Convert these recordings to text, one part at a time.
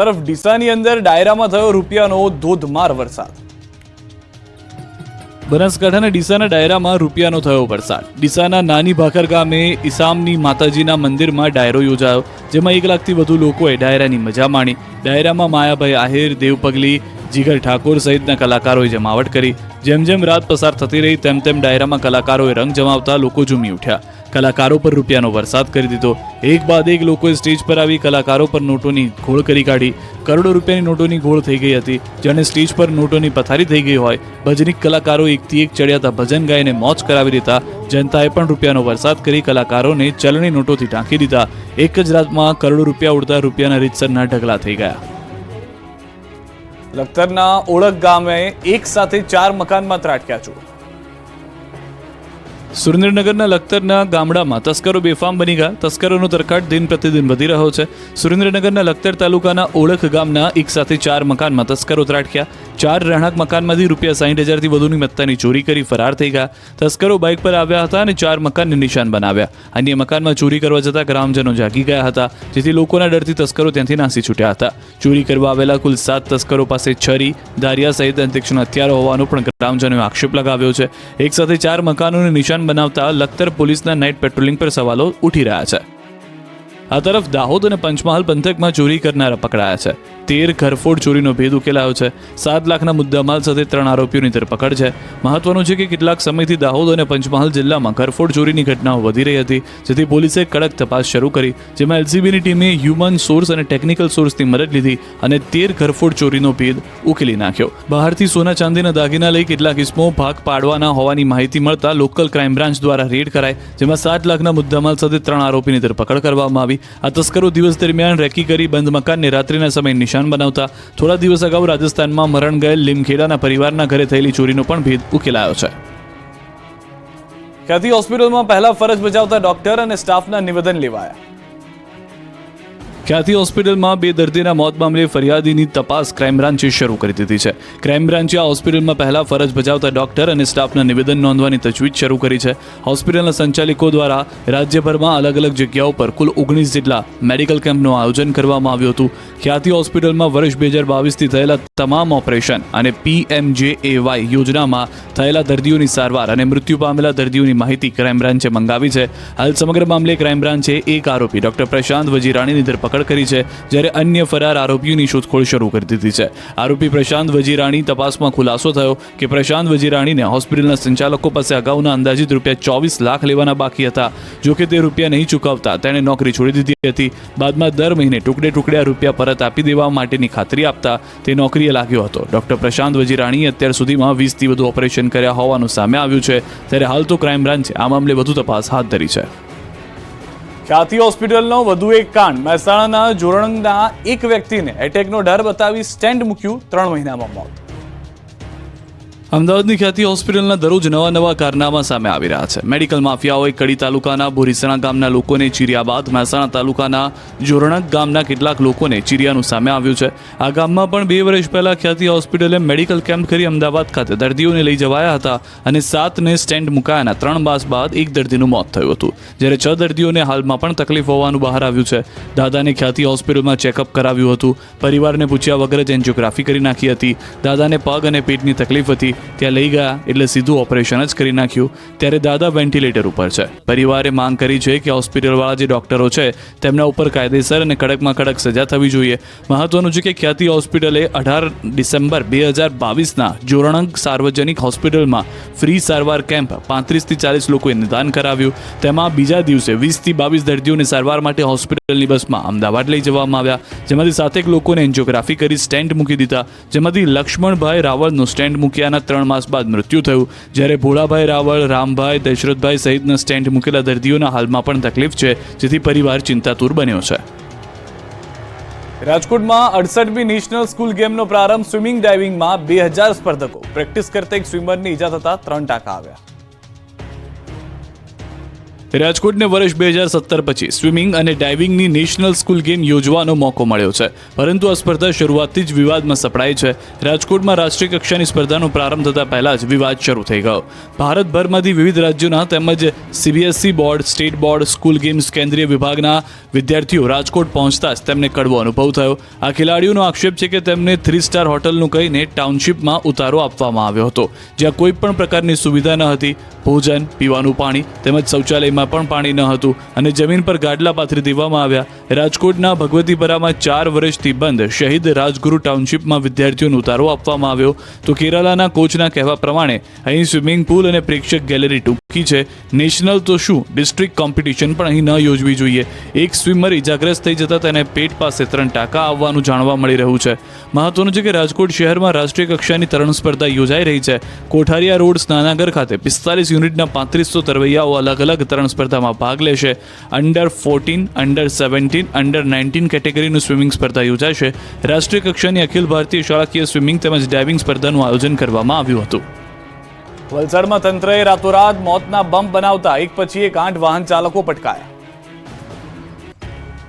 તરફ ડીસાની અંદર ડાયરામાં થયો રૂપિયાનો ધોધમાર વરસાદ. બનાસકાંઠાના ડીસાના ડાયરામાં રૂપિયાનો થયો વરસાદ. ડીસાના નાની ભાખર ગામે ઈસામની માતાજીના મંદિરમાં ડાયરો યોજાયો, જેમાં એક લાખથી વધુ લોકોએ ડાયરાની મજા માણી. ડાયરામાં માયાભાઈ આહિર, દેવપગલી, જીગર ઠાકોર સહિતના કલાકારોએ જમાવટ કરી. જેમ જેમ રાત પસાર થતી રહી, તેમ તેમ ડાયરામાં કલાકારોએ રંગ જમાવતા લોકો ઝૂમી ઉઠ્યા. કલાકારો પર રૂપિયાનો વરસાદ કરી દીધો. એક બાદ એક લોકોએ સ્ટેજ પર આવી કલાકારો પર નોટોની ઘોળ કરી કાઢી. કરોડો રૂપિયાની નોટોની ઘોળ થઈ ગઈ હતી. જેને સ્ટેજ પર નોટોની પથારી થઈ ગઈ હોય. ભજનિક કલાકારો એકથી એક ચડિયાતા ભજન ગાઈને મોજ કરાવી દેતા. જનતાએ પણ રૂપિયાનો વરસાદ કરી કલાકારોને ચલણી નોટોથી ઢાંકી દીધા. એક જ રાતમાં કરોડો રૂપિયા ઉડતા રૂપિયાના રીતસરના ઢગલા થઈ ગયા. લખતરના ઓળખ ગામે એક સાથે ચાર મકાનમાં ત્રાટક્યા છો સુરેન્દ્રનગરના લખતરના ગામડામાં તસ્કરો બેફામ બની ગયા. તસ્કરોનો તરખાટ દિન પ્રતિદિન વધી રહ્યો છે. સુરેન્દ્રનગરના લખતર તાલુકાના ઓળખ ગામના એક સાથે ચાર મકાનમાં તસ્કરો ત્રાટક્યા. ચાર રહેણાંક મકાનમાંથી રૂપિયા સાઠ હજારથી વધુની મત્તાની ચોરી કરી, ફરાર થઈ ગયા. તસ્કરો બાઇક પર આવ્યા હતા અને ચાર મકાનને નિશાન બનાવ્યા. અન્ય મકાનમાં ચોરી કરવા જતા ગ્રામજનો જાગી ગયા હતા, જેથી લોકોના ડરથી તસ્કરો ત્યાંથી નાસી છૂટ્યા હતા. ચોરી કરવા આવેલા કુલ સાત તસ્કરો પાસે છરી દારિયા સહિત તીક્ષ્ણ હથિયારો હોવાનો પણ ગ્રામજનોએ આક્ષેપ લગાવ્યો છે. એક સાથે ચાર મકાનોને નિશાન બનાવતા લખતર પોલીસના નાઇટ પેટ્રોલિંગ પર સવાલો ઉઠી રહ્યા છે. આ તરફ દાહોદ અને પંચમહાલ પંથકમાં ચોરી કરનારા પકડાયા છે. તેર ઘરફોડ ચોરીનો ભેદ ઉકેલાયો છે. સાત લાખના મુદ્દામાલ સાથે ત્રણ આરોપીઓની ધરપકડ છે. મહત્વનું છે કે કેટલાક સમયથી દાહોદ અને પંચમહાલ જિલ્લામાં ઘરફોડ ચોરીની ઘટનાઓ વધી રહી હતી, જેથી પોલીસે કડક તપાસ શરૂ કરી, જેમાં એલસીબીની ટીમે હ્યુમન સોર્સ અને ટેકનિકલ સોર્સની મદદ લીધી અને તેર ઘરફોડ ચોરીનો ભેદ ઉકેલી નાખ્યો. બહારથી સોના ચાંદીના દાગીના લઈ કેટલાક ઇસમો ભાગ પાડવાના હોવાની માહિતી મળતા લોકલ ક્રાઇમ બ્રાન્ચ દ્વારા રેડ કરાઈ જેમાં સાત લાખના મુદ્દામાલ સાથે ત્રણ આરોપીની ધરપકડ કરવામાં આવી. આ તસ્કરો દિવસ દરમિયાન રેકી કરી બંધ મકાનને રાત્રિના સમયે નિશાન બનાવતા થોડા દિવસ અગાઉ રાજસ્થાનમાં મરણ ગયેલ લીમખેડાના પરિવારના ઘરે થયેલી ચોરીનો પણ ભેદ ઉકેલાયો છે. ખ્યાતિ હોસ્પિટલમાં પહેલા ફરજ બજાવતા ડોક્ટર અને સ્ટાફના નિવેદન લેવાયા. ખ્યાતિ હોસ્પિટલમાં બે દર્દીના મોત મામલે ફરિયાદીની તપાસ ક્રાઇમ બ્રાન્ચે શરૂ કરી દીધી છે. ક્રાઇમ બ્રાન્ચે આ હોસ્પિટલમાં પહેલા ફરજ બજાવતા ડોક્ટર અને સ્ટાફના નિવેદન નોંધવાની તજવીજ શરૂ કરી છે. હોસ્પિટલના સંચાલકો દ્વારા રાજ્યભરમાં અલગ અલગ જગ્યાઓ પર કુલ ઓગણીસ જેટલા મેડિકલ કેમ્પનું આયોજન કરવામાં આવ્યું હતું. ખ્યાતિ હોસ્પિટલમાં વર્ષ બે હજાર બાવીસથી થયેલા તમામ ઓપરેશન અને પીએમજેએવાય યોજનામાં થયેલા દર્દીઓની સારવાર અને મૃત્યુ પામેલા દર્દીઓની માહિતી ક્રાઇમ બ્રાન્ચે મંગાવી છે. હાલ સમગ્ર મામલે ક્રાઇમ બ્રાન્ચે એક આરોપી ડોક્ટર પ્રશાંત વજીરાણીની ધરપકડ કરી છે, જ્યારે અન્ય ફરાર આરોપીઓની શોધખોળ શરૂ કરી દીધી છે. આરોપી પ્રશાંત વજીરાણી તપાસમાં ખુલાસો થયો કે પ્રશાંત વજીરાણીને હોસ્પિટલના સંચાલકો પાસે અગાઉના અંદાજિત રૂપિયા ચોવીસ લાખ લેવાના બાકી હતા. જોકે તે રૂપિયા નહીં ચૂકવતા તેણે નોકરી છોડી દીધી હતી. બાદમાં દર મહિને ટુકડે ટુકડે રૂપિયા પરત આપી દેવા માટેની ખાતરી આપતા તે નોકરીએ લાગ્યો હતો. ડોક્ટર પ્રશાંત વજીરાણીએ અત્યાર સુધીમાં વીસથી વધુ ઓપરેશન કર્યા હોવાનું સામે આવ્યું છે. ત્યારે હાલ તો ક્રાઇમ બ્રાન્ચે આ મામલે વધુ તપાસ હાથ ધરી છે. ખ્યાતિ હોસ્પિટલનો વધુ એક કાંડ. મહેસાણાના જોરણના એક વ્યક્તિને એટેકનો ડર બતાવી સ્ટેન્ડ મૂક્યું ત્રણ મહિનામાં મોત. અમદાવાદની ખ્યાતિ હોસ્પિટલના દરરોજ નવા નવા કારનામા સામે આવી રહ્યા છે. મેડિકલ માફિયાઓએ કડી તાલુકાના બોરીસણા ગામના લોકોને ચીર્યા બાદ મહેસાણા તાલુકાના જોરણક ગામના કેટલાક લોકોને ચીર્યાનું સામે આવ્યું છે. આ ગામમાં પણ બે વર્ષ પહેલા ખ્યાતિ હોસ્પિટલે મેડિકલ કેમ્પ કરી અમદાવાદ ખાતે દર્દીઓને લઈ જવાયા હતા અને સાતને સ્ટેન્ડ મુકાયાના ત્રણ માસ બાદ એક દર્દીનું મોત થયું હતું. જ્યારે છ દર્દીઓને હાલમાં પણ તકલીફ હોવાનું બહાર આવ્યું છે. દાદાને ખ્યાતિ હોસ્પિટલમાં ચેકઅપ કરાવ્યું હતું. પરિવારને પૂછ્યા વગર જ એન્જિયોગ્રાફી કરી નાખી હતી. દાદાને પગ અને પેટની તકલીફ હતી. ત્યાં લઈ ગયા એટલે સીધું ઓપરેશન જ કરી નાખ્યું. ત્યારે દાદા વેન્ટિલેટર ઉપર છે. પરિવારે માંગ કરી છે કે હોસ્પિટલવાળા જે ડોક્ટરો છે, તેમના ઉપર કાયદેસર અને કડકમાં કડક સજા થવી જોઈએ. મહત્વનું છે કે ખ્યાતિ હોસ્પિટલે અઢાર ડિસેમ્બર બે હજાર બાવીસના જોરણંગ સાર્વજનિક હોસ્પિટલમાં ફ્રી સારવાર કેમ્પ પાંત્રીસથી ચાલીસ લોકોએ નિદાન કરાવ્યું. તેમાં બીજા દિવસે વીસથી બાવીસ દર્દીઓને સારવાર માટે હોસ્પિટલની બસમાં અમદાવાદ લઈ જવામાં આવ્યા. જેમાંથી સાતેક લોકોને એન્જિયોગ્રાફી કરી સ્ટેન્ડ મૂકી દીધા. જેમાંથી લક્ષ્મણભાઈ રાવળનું સ્ટેન્ડ મૂક્યાના ત્રણ માસ બાદ મૃત્યુ થયું. જ્યારે ભોળાભાઈ રાવળ, રામભાઈ, દશરથભાઈ સહિતના સ્ટેન્ડ મૂકેલા દર્દીઓના હાલમાં પણ તકલીફ છે, જેથી પરિવાર ચિંતાતુર બન્યો છે. રાજકોટમાં અડસઠમી નેશનલ સ્કૂલ ગેમનો પ્રારંભ સ્વિમિંગ ડાઇવિંગમાં બે હજાર સ્પર્ધકો. પ્રેક્ટિસ કરતા એક સ્વિમરની ઈજા થતા ત્રણ ટાંકા આવ્યા. રાજકોટને વર્ષ બે હજાર સત્તર પછી સ્વિમિંગ અને ડાઇવિંગની નેશનલ સ્કૂલ ગેમ યોજવાનો મોકો મળ્યો છે. પરંતુ આ સ્પર્ધા શરૂઆતથી જ વિવાદમાં સપડાઈ છે. રાજકોટમાં રાષ્ટ્રીય કક્ષાની સ્પર્ધાનો પ્રારંભ થતાં પહેલા જ વિવાદ શરૂ થઈ ગયો. ભારતભરમાંથી વિવિધ રાજ્યોના તેમજ CBSE board, state board, school games કેન્દ્રીય વિભાગના વિદ્યાર્થીઓ રાજકોટ પહોંચતા જ તેમને કડવો અનુભવ થયો. આ ખેલાડીઓનો આક્ષેપ છે કે તેમને થ્રી સ્ટાર હોટલનું કહીને ટાઉનશીપમાં ઉતારો આપવામાં આવ્યો હતો. જ્યાં કોઈ પણ પ્રકારની સુવિધા ન હતી. ભોજન, પીવાનું પાણી તેમજ શૌચાલયમાં પણ પાણી ન હતું અને જમીન પર ગાડલા પાથરી દેવામાં આવ્યા. રાજકોટના ભગવતીપરામાં ચાર વર્ષથી બંધ શહીદ રાજગુરુ ટાઉનશીપમાં વિદ્યાર્થીઓને ઉતારો આપવામાં આવ્યો. તો કેરાલાના કોચના કહેવા પ્રમાણે, અહીં સ્વિમિંગ પુલ અને પ્રેક્ષક ગેલેરી ટૂંકી છે. નેશનલ તો શું? ડિસ્ટ્રિક્ટ કોમ્પિટિશન પણ અહીં ન યોજવી જોઈએ. એક સ્વિમર ઇજાગ્રસ્ત થઈ જતા તેને પેટ પાસે ત્રણ ટાંકા આવવાનું જાણવા મળી રહ્યું છે. મહત્વનું છે કે રાજકોટ શહેરમાં રાષ્ટ્રીય કક્ષાની તરણ સ્પર્ધા યોજાઈ રહી છે. કોઠારિયા રોડ સ્નાનાગર ખાતે પિસ્તાલીસ યુનિટના પાંત્રીસો તરવૈયાઓ અલગ અલગ તરણ સ્પર્ધામાં ભાગ લેશે. Under fourteen under seventeen under nineteen કેટેગરીનું swimming સ્પર્ધા યોજાશે. રાષ્ટ્રીય કક્ષાની અખિલ ભારતીય શાળાકીય સ્વિમિંગ તેમજ ડાઇવિંગ સ્પર્ધાનું આયોજન કરવામાં આવ્યું હતું. વલસાડમાં તંત્રએ રાતોરાત મોતના બંપ બનાવતા એક પછી એક આઠ વાહન ચાલકો પટકાયા.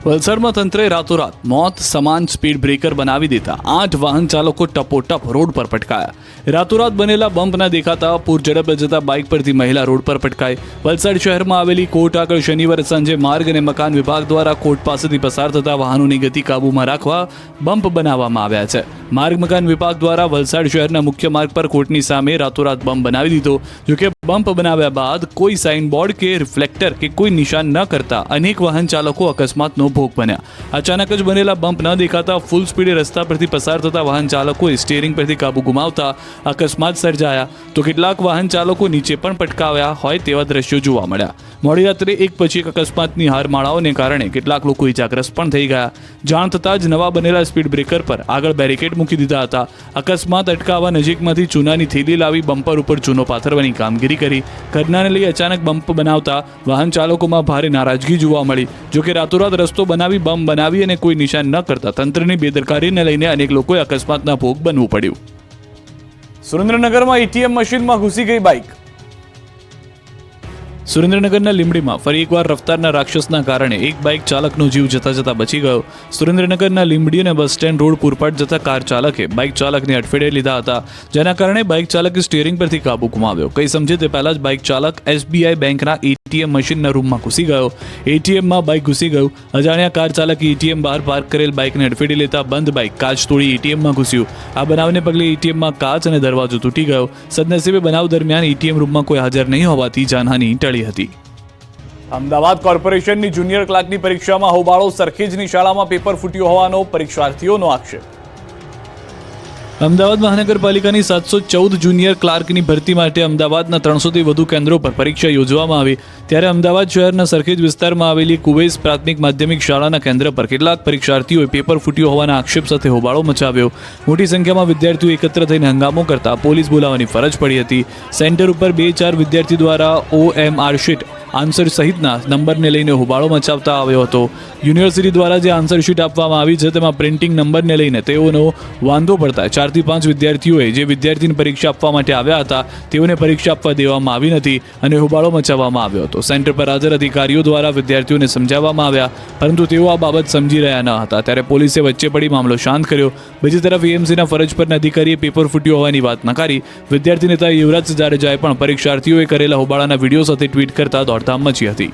વલસાડમાં તંત્રે રાતોરાત મોત, સમાન સ્પીડ બ્રેકર બનાવી દેતા આઠ વાહન ચાલકો ટપોટપ રોડ પર પટકાયા. રાતોરાત બનેલા બંપના દેખાતા પૂર ઝડપે જતા બાઇક પરથી મહિલા રોડ પર પટકાઈ. વલસાડ શહેરમાં આવેલી કોર્ટ આગળ શનિવારે સાંજે માર્ગ અને મકાન વિભાગ દ્વારા કોર્ટ પાસેથી પસાર થતા વાહનોની ગતિ કાબૂમાં રાખવા બમ્પ બનાવવામાં આવ્યા છે. માર્ગ મકાન વિભાગ દ્વારા વલસાડ શહેરના મુખ્ય માર્ગ પર કોર્ટની સામે રાતોરાત બમ્પ બનાવી દીધો, જોકે બંપ બનાવ્યા બાદ કોઈ સાઇન બોર્ડ કે રિફ્લેક્ટર કે કોઈ નિશાન ન કરતા અનેક વાહન ચાલકો અકસ્માતનો ભોગ બન્યા. અચાનક જ બનેલા બંપ ન દેખાતા ફૂલ સ્પીડે રસ્તા પરથી પસાર થતા વાહન ચાલકોએ સ્ટીયરિંગ પરથી કાબુ ગુમાવતા અકસ્માત સર્જાયા. તો કેટલાક વાહન ચાલકો નીચે પણ પટકાવ્યા હોય તેવા દ્રશ્યો જોવા મળ્યા. મોડી રાત્રે એક પછી એક અકસ્માતની હારમાળાઓને કારણે કેટલાક લોકો ઇજાગ્રસ્ત પણ થઈ ગયા. જાણ થતાં જ નવા બનેલા સ્પીડ બ્રેકર પર આગળ બેરિકેડ મૂકી દીધા હતા. અકસ્માત અટકાવવા નજીકમાંથી ચૂનાની થેલી લાવી બમ્પર ઉપર ચૂનો પાથરવાની કામગીરી કરી ઘટનાને લઈ અચાનક બમ્પ બનાવતા વાહન ચાલકોમાં ભારે નારાજગી જોવા મળી. જોકે રાતોરાત રસ્તો બનાવી, બમ્પ બનાવી અને કોઈ નિશાન ન કરતા તંત્રની બેદરકારીને લઈને અનેક લોકોએ અકસ્માતના ભોગ બનવું પડ્યું. સુરેન્દ્રનગરમાં એટીએમ મશીનમાં ઘૂસી ગઈ બાઇક. સુરેન્દ્રનગરના લીંબડીમાં ફરી એકવાર રફતારના રાક્ષસના કારણે એક બાઇક ચાલકનો જીવ જતા જતા બચી ગયો. સુરેન્દ્રનગરના લીંબડી અને બસ સ્ટેન્ડ રોડ પૂરપાટ જતા કાર ચાલકે બાઇક ચાલકને અડફેટે લીધા હતા, જેના કારણે બાઇક ચાલકે સ્ટીયરિંગ પરથી કાબુ ગુમાવ્યો. કઈ સમજે તે પહેલા જ બાઇક ચાલક એસબીઆઈ બેંકના એટીએમ મશીનના રૂમમાં ઘૂસી ગયો. એટીએમમાં બાઇક ઘૂસી ગયું. અજાણ્યા કાર ચાલકે એટીએમ બહાર પાર્ક કરેલ બાઇકને અડફેડી લેતા બંધ બાઇક કાચ તોડી એટીએમમાં ઘૂસ્યું. આ બનાવને પગલે એટીએમમાં કાચ અને દરવાજો તૂટી ગયો. સદનસીબે બનાવ દરમિયાન એટીએમ રૂમમાં કોઈ હાજર નહીં હોવાથી જાનહાની ટળી હતી. અમદાવાદ કોર્પોરેશનની જુનિયર ક્લાર્કની પરીક્ષામાં હોબાળો સરખેજની શાળામાં પેપર ફૂટ્યો હોવાનો પરીક્ષાર્થીઓનો આક્ષેપ. અમદાવાદ મહાનગરપાલિકાની સાતસો ચૌદ જુનિયર ક્લાર્કની ભરતી માટે અમદાવાદના ત્રણસોથી વધુ કેન્દ્રો પર પરીક્ષા યોજવામાં આવી. ત્યારે અમદાવાદ શહેરના સરખેજ વિસ્તારમાં આવેલી કુવૈસ પ્રાથમિક માધ્યમિક શાળાના કેન્દ્ર પર કેટલાક પરીક્ષાર્થીઓએ પેપર ફૂટ્યો હોવાના આક્ષેપ સાથે હોબાળો મચાવ્યો. મોટી સંખ્યામાં વિદ્યાર્થીઓ એકત્ર થઈને હંગામો કરતા પોલીસ બોલાવવાની ફરજ પડી હતી. સેન્ટર ઉપર બે ચાર વિદ્યાર્થી દ્વારા O M R sheet answer સહિતના નંબરને લઈને હોબાળો મચાવતા આવ્યો હતો. યુનિવર્સિટી દ્વારા જે આન્સર શીટ આપવામાં આવી છે, તેમાં પ્રિન્ટિંગ નંબરને લઈને તેઓનો વાંધો પડતા ચારથી પાંચ વિદ્યાર્થીઓએ જે વિદ્યાર્થીની પરીક્ષા આપવા માટે આવ્યા હતા, તેઓને પરીક્ષા આપવા દેવામાં આવી નથી અને હોબાળો મચાવવામાં આવ્યો હતો. સેન્ટર પર હાજર અધિકારીઓ દ્વારા વિદ્યાર્થીઓને સમજાવવામાં આવ્યા, પરંતુ તેઓ આ બાબત સમજી રહ્યા ન હતા. ત્યારે પોલીસે વચ્ચે પડી મામલો શાંત કર્યો. બીજી તરફ એએમસીના ફરજ પરના અધિકારીએ પેપર ફૂટ્યો હોવાની વાત નકારી. વિદ્યાર્થી નેતા યુવરાજ જાડેજાએ પણ પરીક્ષાર્થીઓએ કરેલા હોબાળાના વીડિયો સાથે ટ્વીટ કરતા દોડધામ મચી હતી.